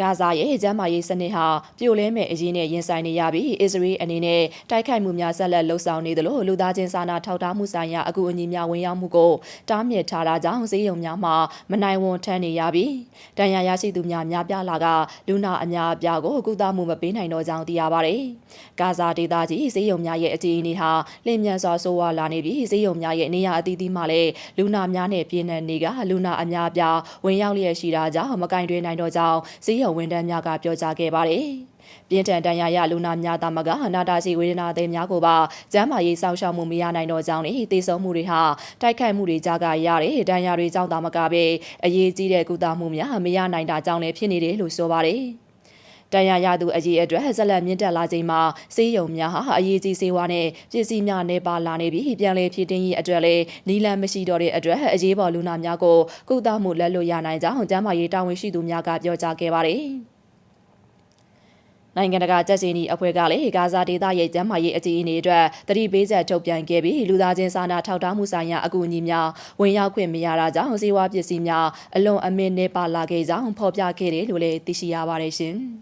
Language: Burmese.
ဂါဇာရဲ့ကျန်းမာရေးစနစ်ဟာပြိုလဲမဲ့အရေးနဲ့ရင်ဆိုင်နေရပြီးအစ္စရေးအနေနဲ့တိုက်ခိုက်မှုများဆက်လက်လှုပ်ဆောင်နေသလိုလူသားချင်းစာနာထောက်ထားမှုဆိုင်ရာအကူအညီများဝင်ရောက်မှုကိုတားမြစ်ထားတာကြောင့်ဈေးရုံများမှာမနိုင်ဝန်ထမ်းနေရပြီးတန်ရာရရှိသူများများပြားလာကလူနာအများအပြားကိုကုသမှုမပေးနိုင်တော့ကြောင်းသိရပါတယ်။ဂါဇာဒေသကြီးဈေးရုံများရဲ့အခြေအနေဟာလျင်မြန်စွာဆိုးဝါးလာနေပြီးဈေးရုံများရဲ့နေရာအသီးသီးမှာလည်းလူနာများနဲ့ပြည့်နှက်နေကလူနာအများအပြားဝင်ရောက်လျက်ရှိတာကြောင့်မကင်တွင်နိုင်တော့ကြောင်းဈေးရုံဝန်ထမ်းများကပြောကြားခဲ့ပါတယ်။ပြင်းထန်တန်ရာရလူနာများသားမကနာတာစီဝေဒနာသည်များကိုပါကျန်းမာရေးစောင့်ရှောက်မှုမရနိုင်တော့ကြောင်းနဲ့တေဆုံးမှုတွေဟာတိုက်ခိုက်မှုတွေကြားကရတဲ့တန်ရာတွေကြောင့်သာမကပဲအရေးကြီးတဲ့ကုသမှုများမရနိုင်တာကြောင့်လည်းဖြစ်နေတယ်လို့ဆိုပါတယ်။ တန်ရာရသူအရေးအတွက်ဇက်လက်မြင့်တက်လာချိန်မှာစေးရုံများဟာအရေးကြီးစေဝါနဲ့ပစ္စည်းများနေပါလာနေပြီးပြန်လည်ဖြစ်တင်းရေးအတွက်လည်းနီလန်မရှိတော့တဲ့အတွက်အရေးပေါ်လူနာများကိုကုသမှုလက်လွတ်ရနိုင်ကြောင်းကျန်းမာရေးတာဝန်ရှိသူများကပြောကြားခဲ့ပါတယ်။နိုင်ငံတကာကြက်စင်ဒီအဖွဲ့ကလည်းဂါဇာဒေသရဲ့ကျန်းမာရေးအခြေအနေအတွက်သတိပေးချက်ထုတ်ပြန်ခဲ့ပြီးလူသားချင်းစာနာထောက်ထားမှုဆိုင်ရာအကူအညီများဝင်ရောက်ခွင့်မရတာကြောင့်ဇေဝပစ္စည်းများအလွန်အမင်းနေပါလာခဲ့ကြောင်းဖော်ပြခဲ့တယ်လို့လည်းသိရှိရပါတယ်ရှင်။